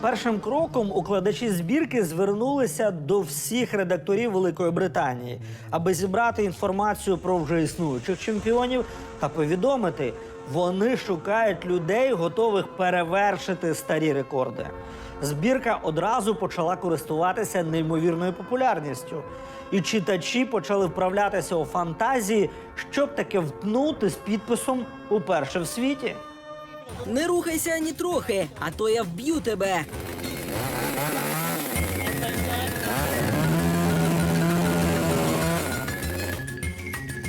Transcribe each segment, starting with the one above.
Першим кроком укладачі збірки звернулися до всіх редакторів Великої Британії, аби зібрати інформацію про вже існуючих чемпіонів та повідомити, вони шукають людей, готових перевершити старі рекорди. Збірка одразу почала користуватися неймовірною популярністю, і читачі почали вправлятися у фантазії, щоб таке втнути з підписом уперше в світі. Не рухайся ані трохи, а то я вб'ю тебе.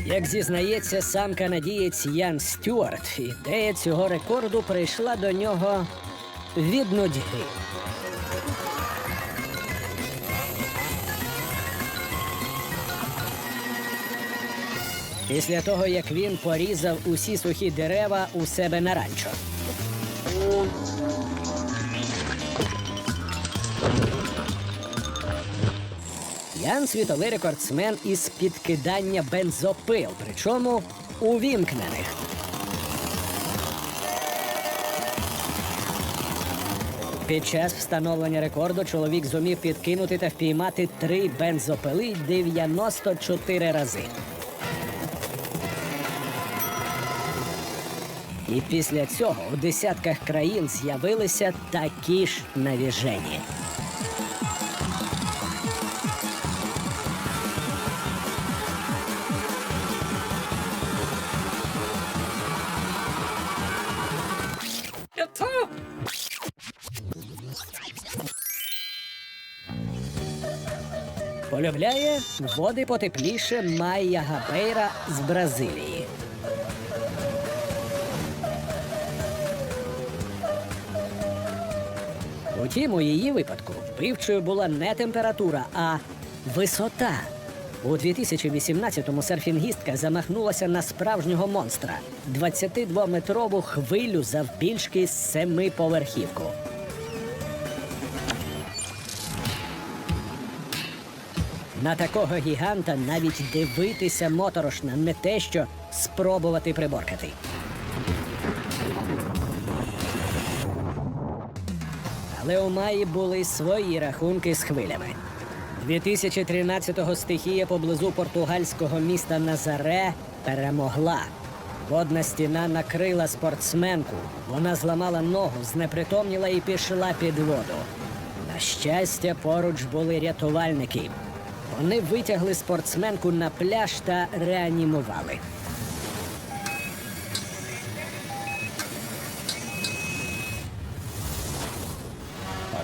Як зізнається сам канадієць Ян Стюарт, ідея цього рекорду прийшла до нього від нудьги. Після того, як він порізав усі сухі дерева у себе на ранчо. Ян світовий рекордсмен із підкидання бензопил, причому увімкнених. Під час встановлення рекорду чоловік зумів підкинути та впіймати три бензопили 94 рази. І після цього у десятках країн з'явилися такі ж навіжені. Полюбляє води потепліше Майя Габейра з Бразилії. Утім, у її випадку вбивчою була не температура, а висота. У 2018-му серфінгістка замахнулася на справжнього монстра 22-метрову хвилю завбільшки з семиповерхівку. На такого гіганта навіть дивитися моторошно, не те, що спробувати приборкати. Але у Маї були свої рахунки з хвилями. 2013-го стихія поблизу португальського міста Назаре перемогла. Водна стіна накрила спортсменку. Вона зламала ногу, знепритомніла і пішла під воду. На щастя, поруч були рятувальники. Вони витягли спортсменку на пляж та реанімували.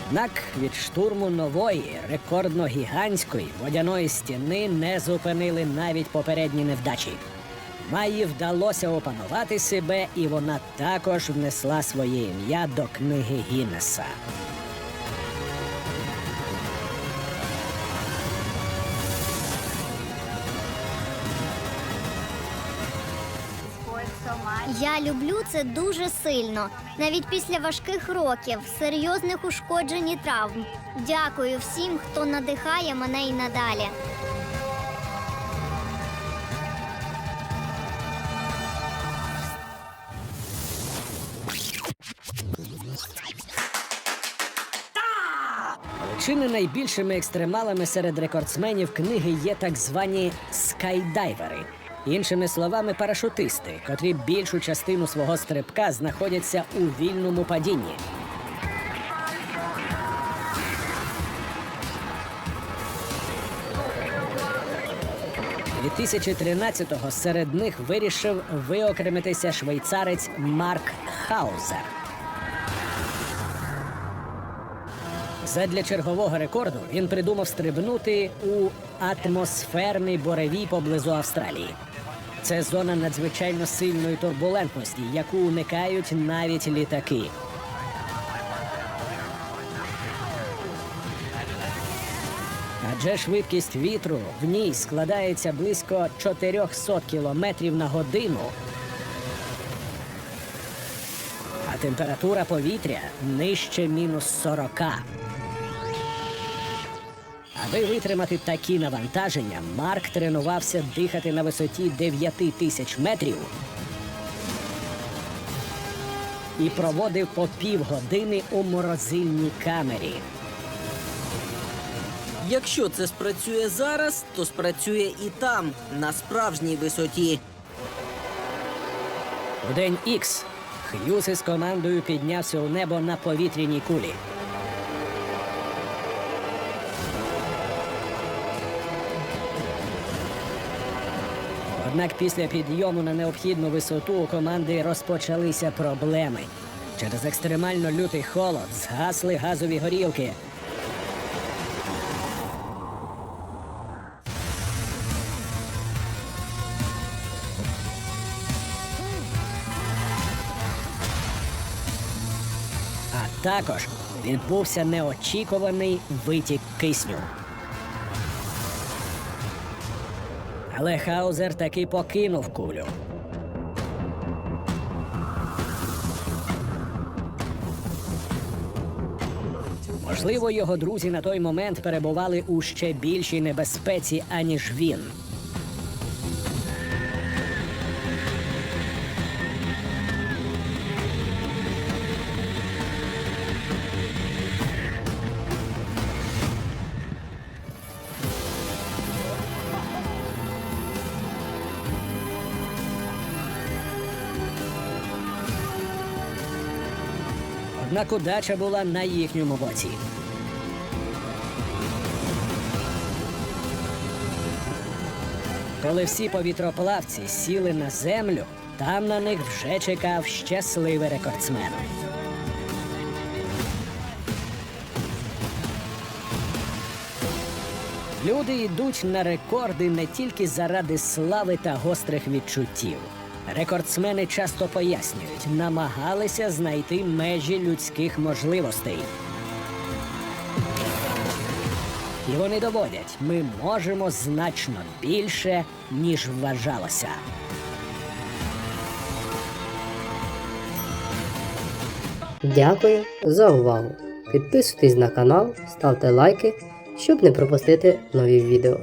Однак від штурму нової, рекордно гігантської водяної стіни не зупинили навіть попередні невдачі. Майї вдалося опанувати себе, і вона також внесла своє ім'я до книги Гіннеса. Я люблю це дуже сильно, навіть після важких років, серйозних ушкоджень і травм. Дякую всім, хто надихає мене і надалі. Чи не найбільшими екстремалами серед рекордсменів книги є так звані скайдайвери. Іншими словами, парашутисти, котрі більшу частину свого стрибка знаходяться у вільному падінні. Від 2013-го серед них вирішив виокремитися швейцарець Марк Хаузер. Задля чергового рекорду він придумав стрибнути у атмосферний буревій поблизу Австралії. Це зона надзвичайно сильної турбулентності, яку уникають навіть літаки. Адже швидкість вітру в ній складається близько 400 кілометрів на годину. А температура повітря нижче мінус 40. Аби витримати такі навантаження, Марк тренувався дихати на висоті 9 тисяч метрів. і проводив по півгодини у морозильній камері. Якщо це спрацює зараз, то спрацює і там, на справжній висоті. У день Ікс Х'юз із командою піднявся у небо на повітряній кулі. Однак після підйому на необхідну висоту у команди розпочалися проблеми. Через екстремально лютий холод згасли газові горілки. А також відбувся неочікуваний витік кисню. Але Хаузер таки покинув кулю. Можливо, його друзі на той момент перебували у ще більшій небезпеці, аніж він. Однак удача була на їхньому боці. Коли всі повітроплавці сіли на землю, там на них вже чекав щасливий рекордсмен. Люди йдуть на рекорди не тільки заради слави та гострих відчуттів. Рекордсмени часто пояснюють, намагалися знайти межі людських можливостей. І вони доводять, ми можемо значно більше, ніж вважалося. Дякую за увагу. Підписуйтесь на канал, ставте лайки, щоб не пропустити нові відео.